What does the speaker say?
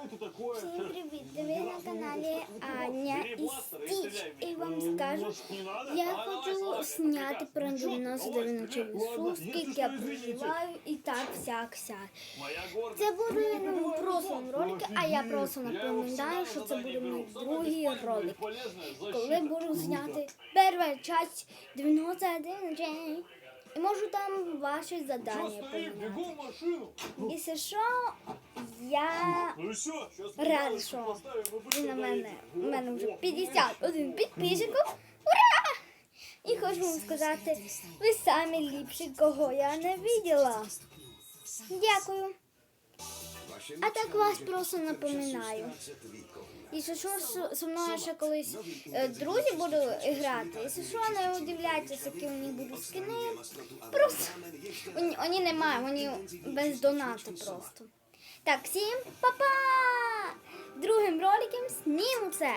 Что это такое? Всім привіт! Ви на каналі Аня і Стіч. І вам скажу, Может, не надо? я А, давай, хочу Славик, зняти приказ. про Ну, чё ты? 99 ночові Ладно, сутки, если як что, я извините. проживаю і так всяк сяк. Моя гордость. Це буде ну, Ну, просто ну, ролики, а я офигеть. просто Я его напоминаю, всегда що на це задание буде мій беру. Самое другий бесполезное и ролик. полезное защита. Коли буду Круто. зняти перша часть 91 день. І можу там ваші Чё задання стоим? поміняти. Бегом в машину. Якщо що, я Ну все, сейчас що ви на мене. У мене вже 51 підписчиків. Ура! І хочу вам сказати, ви самі ліпші, кого я не виділа. Дякую. А так вас просто напоминаю. І що зі мною ще колись е, друзі буду грати. Якщо що, не удивляйтеся, які у них будуть скини. Просто вони, вони немає, вони без доната просто. Так, всім па-па! Другим роликом снимемся!